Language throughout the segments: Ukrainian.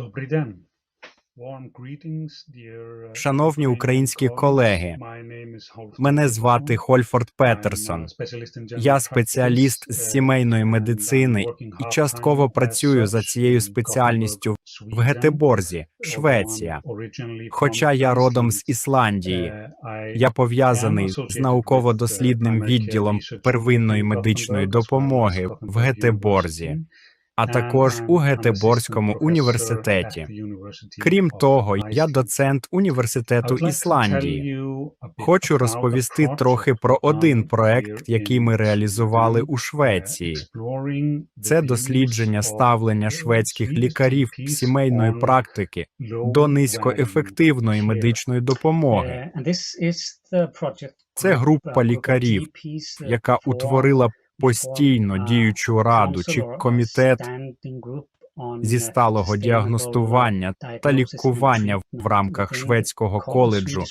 Добрий день. Uh, Шановні українські колеги, мене звати. Хольфорд Петерсон. Я спеціаліст з uh, сімейної медицини і частково працюю за цією спеціальністю в. Гетеборзі, Швеція. Хоча я родом з Ісландії, uh, я пов'язаний з науково-дослідним uh, відділом первинної медичної допомоги в Гетеборзі. А також у professor університеті. Крім того, я доцент університету Ісландії. Хочу розповісти трохи про один проект, який ми реалізували у Швеції. Це дослідження ставлення шведських лікарів сімейної практики до низькоефективної медичної допомоги. Це група лікарів, яка утворила постійно діючу раду чи комітет зі сталого діагностування та лікування в рамках шведського коледжу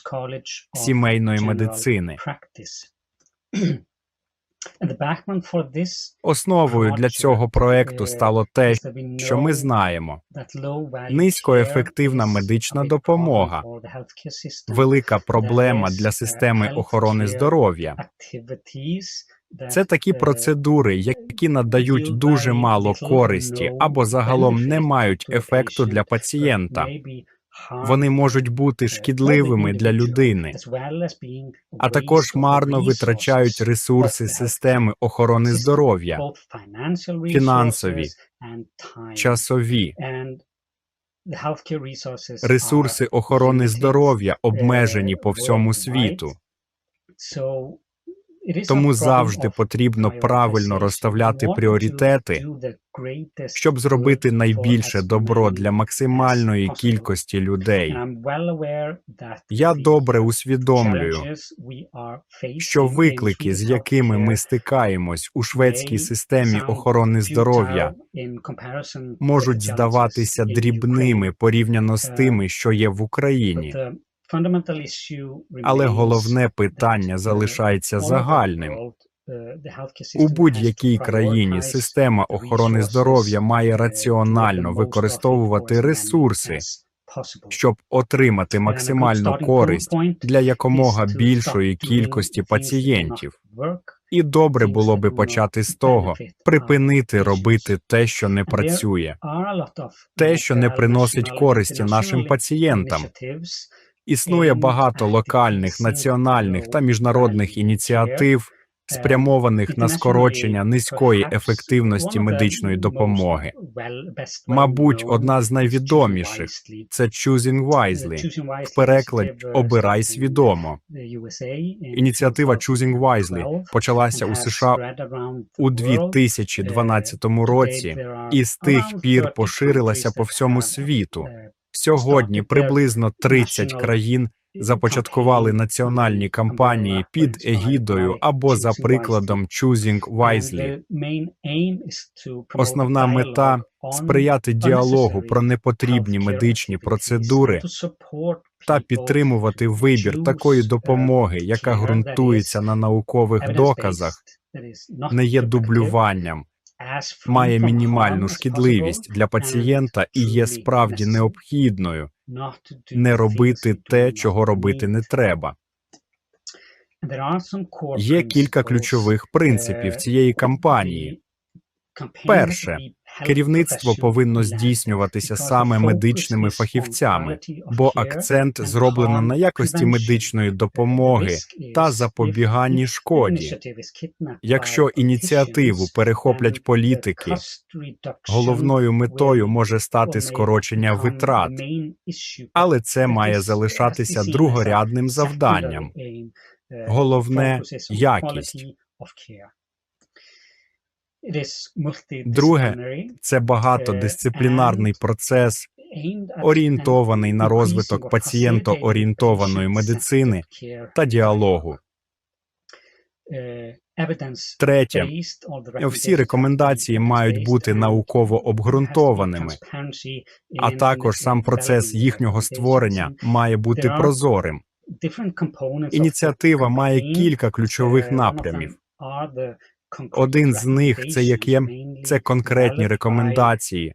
сімейної медицини. Основою для цього проекту стало те, що ми знаємо. Низькоефективна медична допомога велика проблема для uh, системи охорони здоров'я. Це такі uh, процедури, які надають дуже мало користі або загалом не мають ефекту для пацієнта. Вони можуть бути the шкідливими для людини, а також марно витрачають ресурси системи охорони здоров'я, фінансові, часові. Ресурси охорони здоров'я обмежені uh, по всьому світу. Тому завжди потрібно правильно розставляти пріоритети, щоб зробити найбільше добро для максимальної кількості людей. Я добре усвідомлюю, що виклики, з якими ми стикаємось у шведській системі охорони здоров'я, можуть здаватися дрібними порівняно з Е, тими, що є в Україні. Але головне питання uh, залишається загальним. uh, У будь-якій країні система охорони здоров'я має uh, раціонально використовувати ресурси, щоб отримати максимальну користь для якомога більшої кількості пацієнтів. І добре було би почати з того, припинити робити те, що не працює, те, що не приносить користі нашим пацієнтам. Існує багато локальних, національних та міжнародних ініціатив, спрямованих на скорочення низької ефективності медичної допомоги. Мабуть, одна з найвідоміших це Choosing Uh, Wisely, в перекладі uh, «Обирай свідомо». Ініціатива Choosing Wisely 2012 почалася у США у world. 2012 році і з тих пір 30 поширилася по всьому світу. Uh, Сьогодні приблизно 30 national країн започаткували національні кампанії під егідою або за прикладом Choosing Wisely. Основна мета сприяти діалогу про непотрібні медичні процедури та підтримувати вибір такої uh, допомоги, яка ґрунтується на наукових доказах, не є дублюванням, має мінімальну шкідливість для пацієнта і є справді необхідною не робити те, чого робити не треба. Є кілька ключових принципів uh, цієї кампанії. Перше, Керівництво повинно здійснюватися саме медичними фахівцями, бо акцент зроблено на якості медичної допомоги та запобіганні шкоді. Якщо ініціативу перехоплять політики, головною метою може стати скорочення витрат, але це має be залишатися другорядним завданням. Uh, Головне якість. Друге, Це багатодисциплінарний процес, орієнтований на розвиток or пацієнтоорієнтованої медицини та діалогу. uh, Третє, всі рекомендації мають бути науково обґрунтованими, а також сам процес їхнього створення має бути прозорим. Ініціатива має кілька ключових напрямів. Один з них це як є це конкретні рекомендації,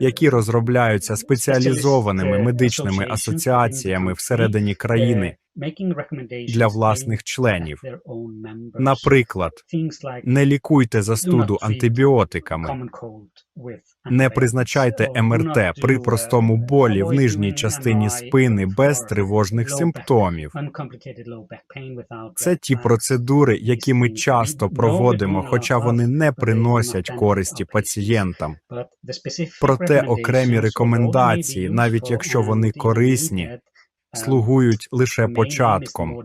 які розробляються спеціалізованими медичними асоціаціями всередині країни для власних членів. Наприклад, не лікуйте застуду антибіотиками, не призначайте МРТ при простому болі в нижній частині спини без тривожних симптомів. Це ті процедури, які ми часто проводимо, хоча вони не приносять користі пацієнтам. Проте окремі рекомендації, навіть якщо вони корисні, слугують лише початком.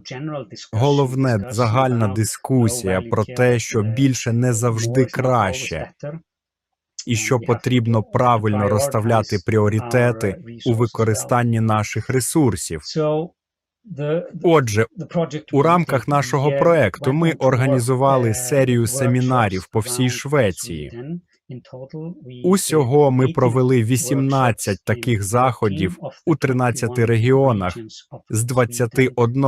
Головне загальна дискусія про те, що більше не завжди краще, і що потрібно правильно розставляти пріоритети у використанні наших ресурсів. Отже, у рамках нашого проекту ми організували серію семінарів по всій Швеції. Усього ми провели 18 таких заходів у 13 регіонах з 21.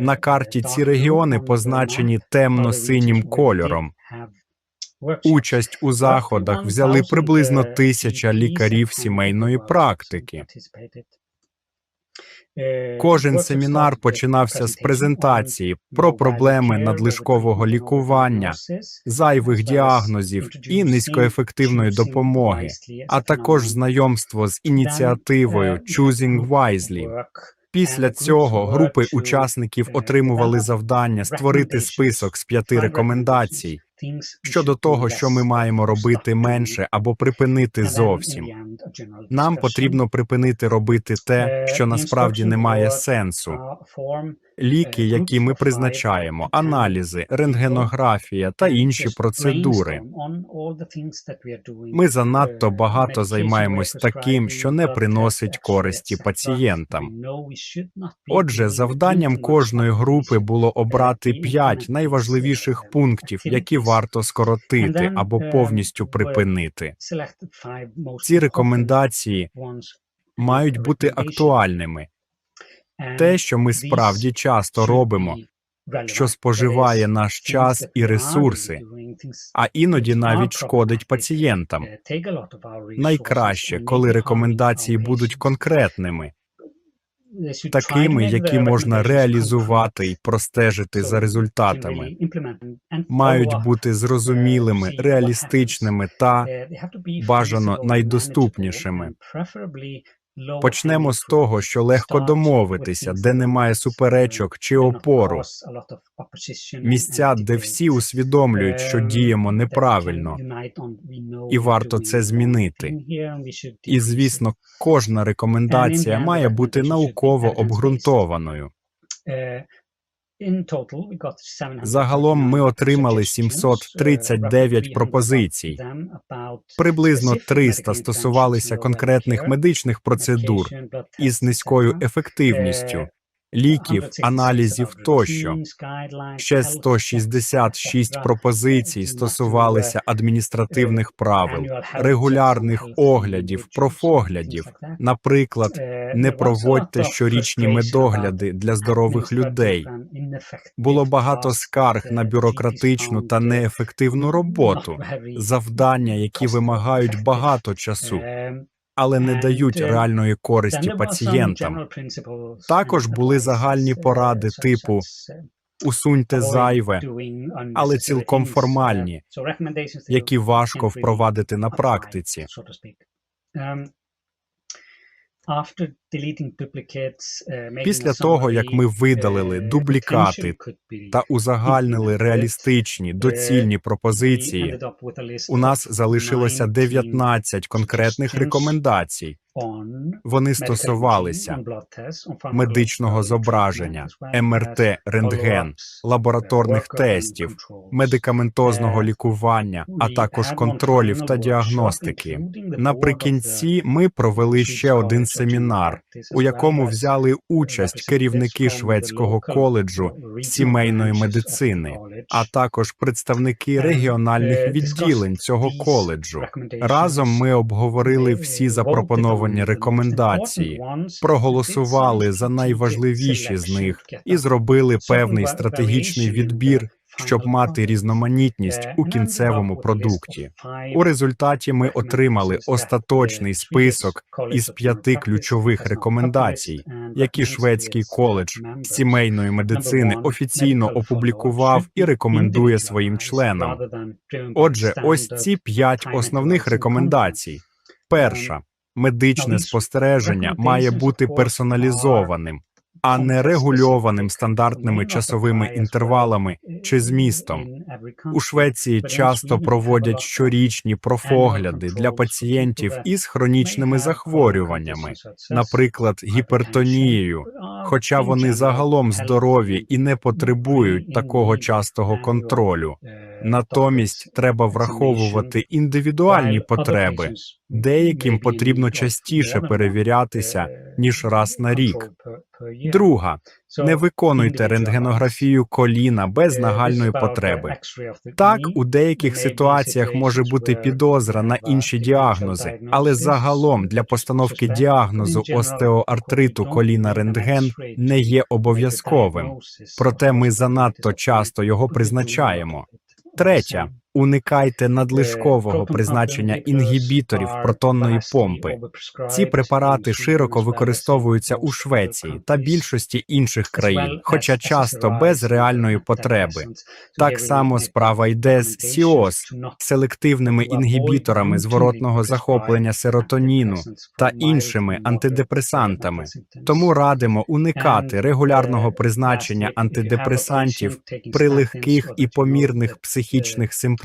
На карті ці регіони позначені темно-синім кольором. Участь у заходах взяли приблизно тисяча лікарів сімейної практики. Кожен семінар починався з презентації про проблеми надлишкового лікування, зайвих діагнозів і низькоефективної допомоги, а також знайомство з ініціативою Choosing Wisely. Після цього групи учасників отримували завдання створити список з п'яти рекомендацій щодо того, що ми маємо робити менше або припинити зовсім. Нам потрібно припинити робити те, що насправді не має сенсу. Ліки, які ми призначаємо, аналізи, рентгенографія та інші процедури. Ми занадто багато займаємось таким, що не приносить користі пацієнтам. Отже, завданням кожної групи було обрати п'ять найважливіших пунктів, які варто скоротити або повністю припинити. Ці рекомендації мають бути актуальними. Те, що ми справді часто робимо, що споживає наш час і ресурси, а іноді навіть шкодить пацієнтам. Найкраще, коли рекомендації будуть конкретними, такими, які можна реалізувати і простежити за результатами, мають бути зрозумілими, реалістичними та бажано найдоступнішими. Почнемо з того, що легко домовитися, де немає суперечок чи опору. Місця, де всі усвідомлюють, що діємо неправильно, і варто це змінити. І звісно, кожна рекомендація має бути науково обґрунтованою. Загалом ми отримали 739 пропозицій. Приблизно 300 60 конкретних медичних процедур із низькою ефективністю, ліків, аналізів тощо. Ще 166 пропозицій стосувалися адміністративних правил, регулярних оглядів, профоглядів. Наприклад, не проводьте щорічні медогляди для здорових людей. Було багато скарг на бюрократичну та неефективну роботу, завдання, які вимагають багато часу але не дають реальної користі пацієнтам. Також були загальні поради типу усуньте зайве, але цілком формальні, які важко впровадити на практиці. Після того, як ми видалили дублікати та узагальнили реалістичні доцільні пропозиції, у нас залишилося 19 конкретних рекомендацій. Вони стосувалися медичного зображення, МРТ, рентген, лабораторних тестів, медикаментозного лікування, а також контролів та діагностики. Наприкінці ми провели ще один семінар, у якому взяли участь керівники шведського коледжу сімейної медицини, а також представники регіональних відділень цього коледжу. Разом ми обговорили всі запропоновані рекомендації, проголосували за найважливіші з них і зробили певний стратегічний відбір щоб мати різноманітність у кінцевому продукті. У результаті ми отримали остаточний список із п'яти ключових рекомендацій, які шведський коледж сімейної медицини офіційно опублікував і рекомендує своїм членам. Отже, ось ці п'ять основних рекомендацій. Перша медичне спостереження має бути персоналізованим, а не регульованим стандартними часовими інтервалами чи змістом. У Швеції часто проводять щорічні профогляди для пацієнтів із хронічними захворюваннями, наприклад, гіпертонією, хоча вони загалом здорові і не потребують такого частого контролю. Натомість треба враховувати індивідуальні потреби. Деяким потрібно частіше перевірятися ніж раз на рік. Друга не виконуйте рентгенографію коліна без нагальної потреби. Так, у деяких ситуаціях може бути підозра на інші діагнози, але загалом для постановки діагнозу остеоартриту коліна рентген не є обов'язковим. Проте ми занадто часто його призначаємо. Третя уникайте надлишкового призначення інгібіторів протонної помпи. Ці препарати широко використовуються у Швеції та більшості інших країн, хоча часто без реальної потреби. Так само справа йде з СІОС, селективними інгібіторами зворотного захоплення серотоніну та іншими антидепресантами. Тому радимо уникати регулярного призначення антидепресантів при легких і помірних психічних симптомах.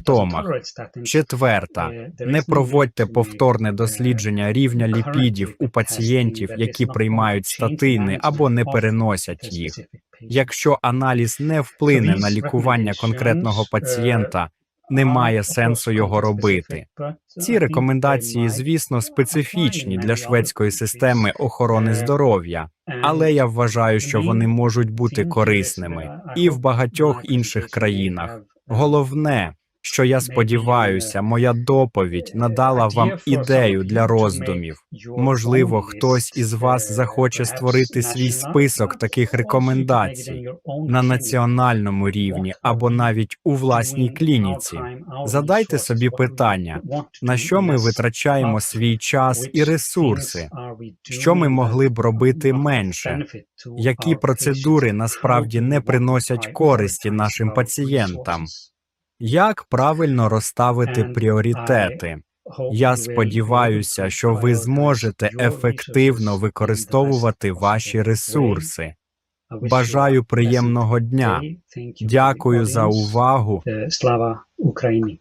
Четверта, не проводьте повторне дослідження рівня ліпідів у пацієнтів, які приймають статини або не переносять їх. Якщо аналіз не вплине на лікування конкретного пацієнта, немає сенсу його робити. Ці рекомендації, звісно, специфічні для шведської системи охорони здоров'я, але я вважаю, що вони можуть бути корисними і в багатьох інших країнах. Головне, що я сподіваюся, моя доповідь надала вам ідею для роздумів. Можливо, хтось із вас захоче створити свій список таких рекомендацій на національному рівні або навіть у власній клініці. Задайте собі питання, на що ми витрачаємо свій час і ресурси, що ми могли б робити менше, які процедури насправді не приносять користі нашим пацієнтам. Як правильно розставити пріоритети? Я сподіваюся, що ви зможете ефективно використовувати ваші ресурси. Бажаю приємного дня. Дякую за увагу. Слава Україні!